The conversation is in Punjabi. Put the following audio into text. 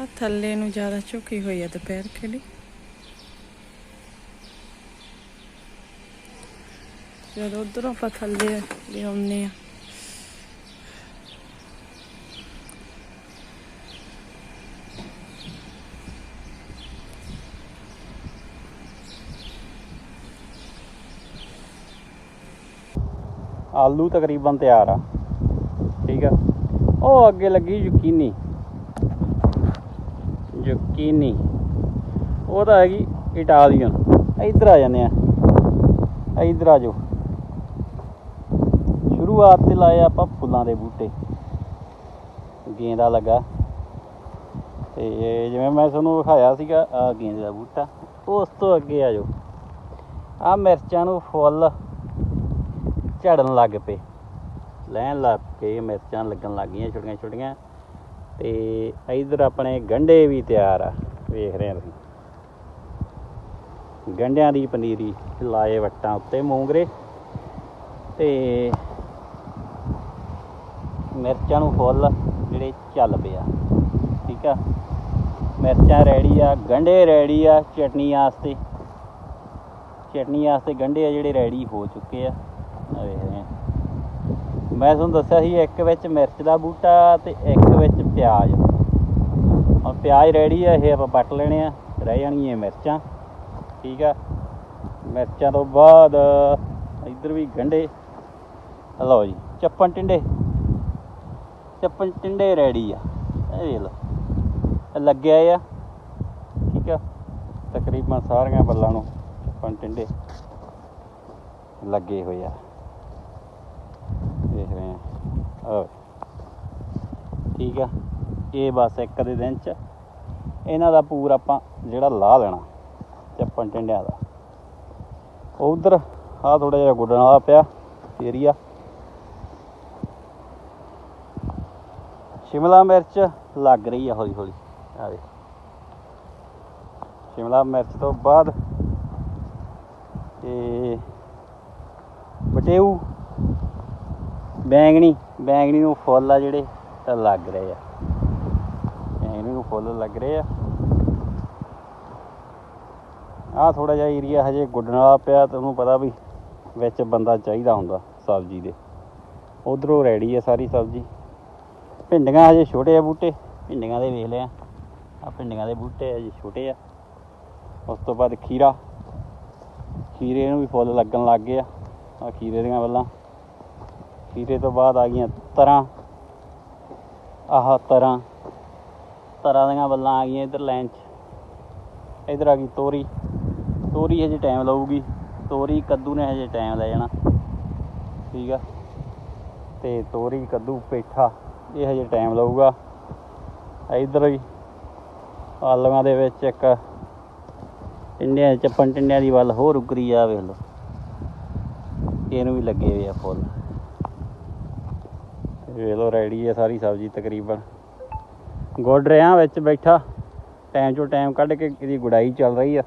ਆ ਥੱਲੇ ਨੂੰ ਜ਼ਿਆਦਾ ਝੁਕੀ ਹੋਈ ਆ ਦੁਪਹਿਰ ਖੇੜੀ ਜਦੋਂ ਉਧਰੋਂ ਆਪਾਂ ਥੱਲੇ ਲਿਆਉਂਦੇ ਆ। ਆਲੂ ਤਕਰੀਬਨ ਤਿਆਰ ਆ। ਠੀਕ ਆ। ਉਹ ਅੱਗੇ ਲੱਗੀ ਯਕੀਨੀ। ਯਕੀਨੀ ਉਹ ਤਾਂ ਹੈਗੀ ਇਟਾਲੀਅਨ। ਇੱਧਰ ਆ ਜਾਂਦੇ ਆ। ਇੱਧਰ ਆ ਜਾਓ। ਸ਼ੁਰੂਆਤ ਤੇ ਲਾਏ ਆਪਾਂ ਫੁੱਲਾਂ ਦੇ ਬੂਟੇ। ਗੇਂਦਾ ਲੱਗਾ। ਤੇ ਜਿਵੇਂ ਮੈਂ ਤੁਹਾਨੂੰ ਵਿਖਾਇਆ ਸੀਗਾ ਆ ਗੇਂਦੇ ਦਾ ਬੂਟਾ। ਉਸ ਤੋਂ ਅੱਗੇ ਆ ਜਾਓ। ਆ ਮਿਰਚਾਂ ਨੂੰ ਫੁੱਲ ਝੜਨ ਲੱਗ ਪਏ। ਲੈਣ ਲੱਗ ਪਏ, ਮਿਰਚਾਂ ਲੱਗਣ ਲੱਗ ਗਈਆਂ ਛੋਟੀਆਂ ਛੋਟੀਆਂ ਤੇ ਇਧਰ ਆਪਣੇ ਗੰਡੇ ਵੀ ਤਿਆਰ ਆ, ਵੇਖ ਰਹੇ ਆ ਤੁਸੀਂ। ਗੰਡਿਆਂ ਦੀ ਪਨੀਰੀ ਲਾਏ ਵੱਟਾਂ ਉੱਤੇ ਮੂੰਗਰੇ ਤੇ ਮਿਰਚਾਂ ਨੂੰ ਫੁੱਲ ਜਿਹੜੇ ਚੱਲ ਪਿਆ ਠੀਕ ਆ? ਮਿਰਚਾਂ ਰੈਡੀ ਆ, ਗੰਡੇ ਰੈਡੀ ਆ ਚਟਨੀ ਵਾਸਤੇ। ਚਟਨੀ ਵਾਸਤੇ ਗੰਡੇ ਆ ਜਿਹੜੇ ਰੈਡੀ ਹੋ ਚੁੱਕੇ ਆ। ਵੇਖ ਰਹੇ ਮੈਂ ਤੁਹਾਨੂੰ ਦੱਸਿਆ ਸੀ, ਇੱਕ ਵਿੱਚ ਮਿਰਚ ਦਾ ਬੂਟਾ ਤੇ ਇੱਕ ਵਿੱਚ ਪਿਆਜ਼। ਹੁਣ ਪਿਆਜ਼ ਰੈਡੀ ਆ, ਇਹ ਆਪਾਂ ਪੱਟ ਲੈਣੇ ਆ। ਰਹਿ ਜਾਣਗੀਆਂ ਮਿਰਚਾਂ, ਠੀਕ ਆ? ਮਿਰਚਾਂ ਤੋਂ ਬਾਅਦ ਇੱਧਰ ਵੀ ਗੰਡੇ ਲਓ ਜੀ, ਚੱਪਣ ਟਿੰਡੇ। ਚੱਪਣ ਟਿੰਡੇ ਰੈਡੀ ਆ। ਇਹ ਵੇਖ ਲਓ ਲੱਗਿਆ ਆ, ਠੀਕ ਆ? ਤਕਰੀਬਨ ਸਾਰੀਆਂ ਬੱਲਾਂ ਨੂੰ ਚੱਪਣ ਟਿੰਡੇ ਲੱਗੇ ਹੋਏ ਆ ਦੇਖ ਰਹੇ ਆ ਆਹ ਠੀਕ ਆ। ਇਹ ਬਸ ਇੱਕ ਦੇ ਦਿਨ ਚ। ਇਹਨਾਂ ਦਾ ਪੂਰ ਆਪਾਂ ਜਿਹੜਾ ਲਾ ਲੈਣਾ, ਚੱਪਣ ਟਿੰਡਿਆਂ ਦਾ। ਉਧਰ ਆ ਥੋੜਾ ਜਿਹਾ ਗੁੱਡਣ ਵਾਲਾ ਪਿਆ ਏਰੀਆ ਸ਼ਿਮਲਾ ਮਿਰਚ ਲੱਗ ਰਹੀ ਆ ਹੌਲੀ ਹੌਲੀ। ਆ ਵੇ ਸ਼ਿਮਲਾ ਮਿਰਚ ਤੋਂ ਬਾਅਦ ਇਹ ਬਟੇਊ। ਬੈਂਗਣੀ ਬੈਂਗਣੀ ਨੂੰ ਫੁੱਲ ਆ ਜਿਹੜੇ ਲੱਗ ਰਹੇ ਆ। ਬੈਂਗਣੀ ਨੂੰ ਫੁੱਲ ਲੱਗ ਰਹੇ ਆ। ਆ ਥੋੜਾ ਜਿਹਾ ਏਰੀਆ ਹਜੇ ਗੁੱਡਣ ਵਾਲਾ ਪਿਆ ਤੁਹਾਨੂੰ ਪਤਾ ਵੀ ਵਿੱਚ ਬੰਦਾ ਚਾਹੀਦਾ ਹੁੰਦਾ ਸਬਜ਼ੀ ਦੇ। ਉਧਰੋਂ ਰੈਡੀ ਆ ਸਾਰੀ ਸਬਜ਼ੀ। ਭਿੰਡੀਆਂ ਹਜੇ ਛੋਟੇ ਆ ਬੂਟੇ, ਭਿੰਡੀਆਂ ਦੇ ਵੇਖ ਲਿਆ। ਆ ਭਿੰਡੀਆਂ ਦੇ ਬੂਟੇ ਹਜੇ ਛੋਟੇ ਆ। ਉਸ ਤੋਂ ਬਾਅਦ ਖੀਰਾ। ਖੀਰੇ ਨੂੰ ਵੀ ਫੁੱਲ ਲੱਗਣ ਲੱਗ ਗਏ ਆ। ਆ ਖੀਰੇ ਦੀਆਂ ਵੱਲਾਂ। ਖੀਰੇ ਤੋਂ ਬਾਅਦ ਆ ਗਈਆਂ ਤਰਾਂ। ਆਹ ਤਰਾਂ। ਤਰਾਂ ਦੀਆਂ ਵੱਲਾਂ ਆ ਗਈਆਂ ਇਧਰ ਲਾਈਨ 'ਚ। ਇਧਰ ਆ ਗਈ ਤੋਰੀ। ਤੋਰੀ ਹਜੇ ਟਾਈਮ ਲਊਗੀ। ਤੋਰੀ ਕੱਦੂ ਨੇ ਹਜੇ ਟਾਈਮ ਲੈ ਜਾਣਾ। ਠੀਕ ਆ। ਤੇ ਤੋਰੀ, ਕੱਦੂ, ਪੇਠਾ, ਇਹ ਹਜੇ ਟਾਈਮ ਲਊਗਾ। ਇਧਰ ਵੀ ਆਲੂਆਂ ਦੇ ਵਿੱਚ ਇੱਕ ਟਿੰਡਿਆਂ ਚੱਪਣ ਟਿੰਡਿਆਂ ਦੀ ਵੱਲ ਹੋਰ ਉਗਰੀ ਆ, ਵੇਖ ਲਓ। ਇਹਨੂੰ ਵੀ ਲੱਗੇ ਹੋਏ ਆ ਫੁੱਲ। ਵੇਖ ਲਓ ਰੈਡੀ ਆ ਸਾਰੀ ਸਬਜ਼ੀ ਤਕਰੀਬਨ। ਗੁੱਡ ਰਿਆਂ ਵਿੱਚ ਬੈਠਾ। ਟਾਈਮ ਚੋਂ ਟਾਈਮ ਕੱਢ ਕੇ ਇਹਦੀ ਗੁਡਾਈ ਚੱਲ ਰਹੀ ਆ।